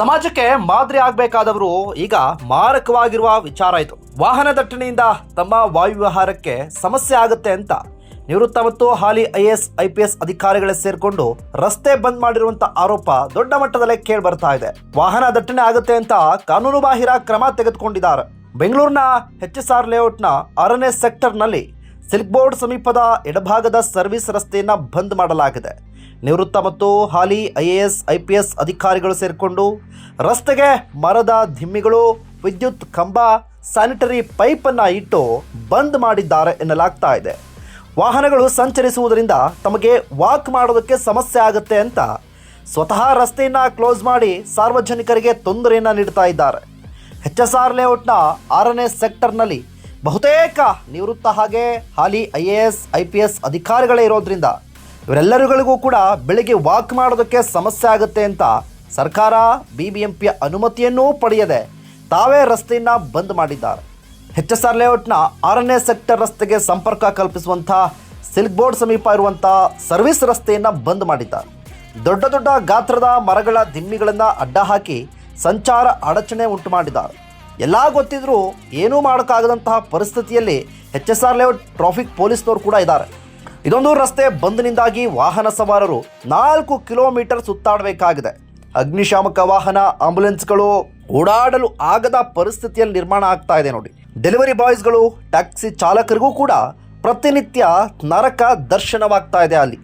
ಸಮಾಜಕ್ಕೆ ಮಾದರಿ ಆಗಬೇಕಾದವರು ಈಗ ಮಾರಕವಾಗಿರುವ ವಿಚಾರ ಇದು. ವಾಹನ ದಟ್ಟಣೆಯಿಂದ ತಮ್ಮ ವಾಯುವ್ಯವಹಾರಕ್ಕೆ ಸಮಸ್ಯೆ ಆಗುತ್ತೆ ಅಂತ ನಿವೃತ್ತ ಮತ್ತು ಹಾಲಿ I S I P S ಅಧಿಕಾರಿಗಳೇ ಸೇರಿಕೊಂಡು ರಸ್ತೆ ಬಂದ್ ಮಾಡಿರುವಂತ ಆರೋಪ ದೊಡ್ಡ ಮಟ್ಟದಲ್ಲೇ ಕೇಳಿ ಬರ್ತಾ ಇದೆ. ವಾಹನ ದಟ್ಟಣೆ ಆಗುತ್ತೆ ಅಂತ ಕಾನೂನು ಬಾಹಿರ ಕ್ರಮ ತೆಗೆದುಕೊಂಡಿದ್ದಾರೆ. ಬೆಂಗಳೂರಿನ ಎಚ್ ಎಸ್ ಆರ್ ಲೇಔಟ್ನ ಆರನೇ ಸೆಕ್ಟರ್ನಲ್ಲಿ ಸಿಲ್ಕ್ ಬೋರ್ಡ್ ಸಮೀಪದ ಎಡಭಾಗದ ಸರ್ವಿಸ್ ರಸ್ತೆಯನ್ನ ಬಂದ್ ಮಾಡಲಾಗಿದೆ. ನಿವೃತ್ತ ಮತ್ತು ಹಾಲಿ I A S I P S ಅಧಿಕಾರಿಗಳು ಸೇರಿಕೊಂಡು ರಸ್ತೆಗೆ ಮರದ ದಿಮ್ಮಿಗಳು ವಿದ್ಯುತ್ ಕಂಬ, ಸ್ಯಾನಿಟರಿ ಪೈಪನ್ನು ಇಟ್ಟು ಬಂದ್ ಮಾಡಿದ್ದಾರೆ ಎನ್ನಲಾಗ್ತಾ ಇದೆ. ವಾಹನಗಳು ಸಂಚರಿಸುವುದರಿಂದ ತಮಗೆ ವಾಕ್ ಮಾಡೋದಕ್ಕೆ ಸಮಸ್ಯೆ ಆಗುತ್ತೆ ಅಂತ ಸ್ವತಃ ರಸ್ತೆಯನ್ನು ಕ್ಲೋಸ್ ಮಾಡಿ ಸಾರ್ವಜನಿಕರಿಗೆ ತೊಂದರೆಯನ್ನು ನೀಡ್ತಾ ಇದ್ದಾರೆ. ಎಚ್ ಎಸ್ ಆರ್ ಲೇಔಟ್ನ ಆರನೇ ಸೆಕ್ಟರ್ನಲ್ಲಿ ಬಹುತೇಕ ನಿವೃತ್ತ ಹಾಗೆ ಹಾಲಿ I A S I P S ಅಧಿಕಾರಿಗಳೇ ಇರೋದ್ರಿಂದ ಇವರೆಲ್ಲರಿಗಳಿಗೂ ಕೂಡ ಬೆಳಿಗ್ಗೆ ವಾಕ್ ಮಾಡೋದಕ್ಕೆ ಸಮಸ್ಯೆ ಆಗುತ್ತೆ ಅಂತ ಸರ್ಕಾರ ಬಿ ಬಿ ಎಂ ಪಿಯ ಅನುಮತಿಯನ್ನೂ ಪಡೆಯದೆ ತಾವೇ ರಸ್ತೆಯನ್ನು ಬಂದ್ ಮಾಡಿದ್ದಾರೆ. ಎಚ್ ಎಸ್ ಆರ್ ಲೇಔಟ್ನ ಆರನೇ ಸೆಕ್ಟರ್ ರಸ್ತೆಗೆ ಸಂಪರ್ಕ ಕಲ್ಪಿಸುವಂಥ ಸಿಲ್ಕ್ ಬೋರ್ಡ್ ಸಮೀಪ ಇರುವಂಥ ಸರ್ವಿಸ್ ರಸ್ತೆಯನ್ನು ಬಂದ್ ಮಾಡಿದ್ದಾರೆ. ದೊಡ್ಡ ದೊಡ್ಡ ಗಾತ್ರದ ಮರಗಳ ದಿಮ್ಮಿಗಳನ್ನು ಅಡ್ಡ ಹಾಕಿ ಸಂಚಾರ ಅಡಚಣೆ ಉಂಟು ಮಾಡಿದ್ದಾರೆ. ಎಲ್ಲ ಗೊತ್ತಿದ್ರೂ ಏನೂ ಮಾಡೋಕ್ಕಾಗದಂತಹ ಪರಿಸ್ಥಿತಿಯಲ್ಲಿ H S R layout traffic ಪೊಲೀಸ್ನವರು ಕೂಡ ಇದ್ದಾರೆ. ಇದೊಂದು ರಸ್ತೆ ಬಂದ್ನಿಂದಾಗಿ ವಾಹನ ಸವಾರರು ನಾಲ್ಕು ಕಿಲೋಮೀಟರ್ ಸುತ್ತಾಡಬೇಕಾಗಿದೆ. ಅಗ್ನಿಶಾಮಕ ವಾಹನ ಆಂಬ್ಯುಲೆನ್ಸ್ಗಳು ಓಡಾಡಲು ಆಗದ ಪರಿಸ್ಥಿತಿಯಲ್ಲಿ ನಿರ್ಮಾಣ ಆಗ್ತಾ ಇದೆ ನೋಡಿ. ಡೆಲಿವರಿ ಬಾಯ್ಸ್ಗಳು, ಟ್ಯಾಕ್ಸಿ ಚಾಲಕರಿಗೂ ಕೂಡ ಪ್ರತಿನಿತ್ಯ ನರಕ ದರ್ಶನವಾಗ್ತಾ ಇದೆ ಅಲ್ಲಿ.